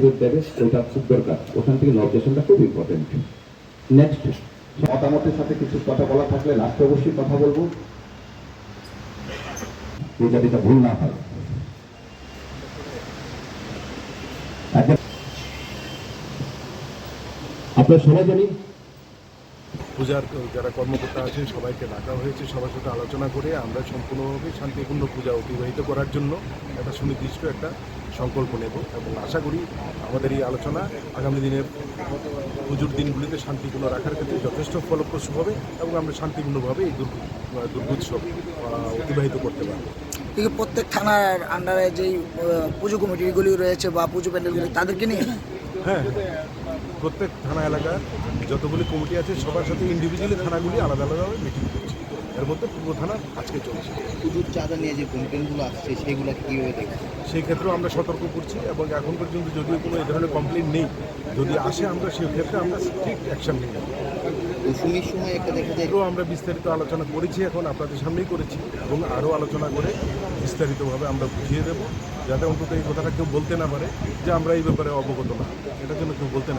দেবে ওটা খুব দরকার। ওখান থেকে নবজেশনটা খুব ইম্পর্টেন্ট নেক্সট মতামতের সাথে কিছু কথা বলা থাকলে লাস্টে অবশ্যই কথা বলব। ভুল না হয়। একদম- আপনারা সবাই জানি? পূজার যারা কর্মকর্তা আছেন সবাইকে ডাকা হয়েছে সবার সাথে আলোচনা করে আমরা সম্পূর্ণভাবে শান্তিপূর্ণ পূজা অতিবাহিত করার জন্য একটা সুনির্দিষ্ট একটা সংকল্প নেব এবং আশা করি আমাদের এই আলোচনা আগামী দিনের পুজোর দিনগুলিতে শান্তিপূর্ণ রাখার ক্ষেত্রে যথেষ্ট ফলপ্রসূ হবে এবং আমরা শান্তিপূর্ণভাবে এই দুর্গ দুর্গোৎসব অতিবাহিত করতে পারব। এই প্রত্যেক থানার আন্ডারে যেই পুজো কমিটিগুলি রয়েছে বা পুজো প্যান্ডেলগুলি তাদেরকে নিয়ে? হ্যাঁ প্রত্যেক থানা এলাকার যতগুলি কমিটি আছে সবার সাথে ইন্ডিভিজুয়ালি থানাগুলি আলাদা আলাদাভাবে মিটিং এর মধ্যে পূর্ব থানা আজকে চলছে পুজোর চাঁদা নিয়ে যে কমপ্লেনগুলো আসছে সেগুলো কীভাবে দেখছে সেই ক্ষেত্রেও আমরা সতর্ক করছি এবং এখন পর্যন্ত যদিও কোনো এই ধরনের কমপ্লেন নেই যদি আসে আমরা সেই ক্ষেত্রে আমরা স্ট্রিক্ট অ্যাকশন নিই দশমীর সময় একটা দেখা যায় আমরা বিস্তারিত আলোচনা করেছি এখন আপনাদের সামনেই করেছি এবং আরও আলোচনা করে বিস্তারিতভাবে আমরা বুঝিয়ে দেবো যাতে অন্তত এই কথাটা কেউ বলতে না পারে যে আমরা এই ব্যাপারে অবগত না। এটার জন্য কেউ বলতে না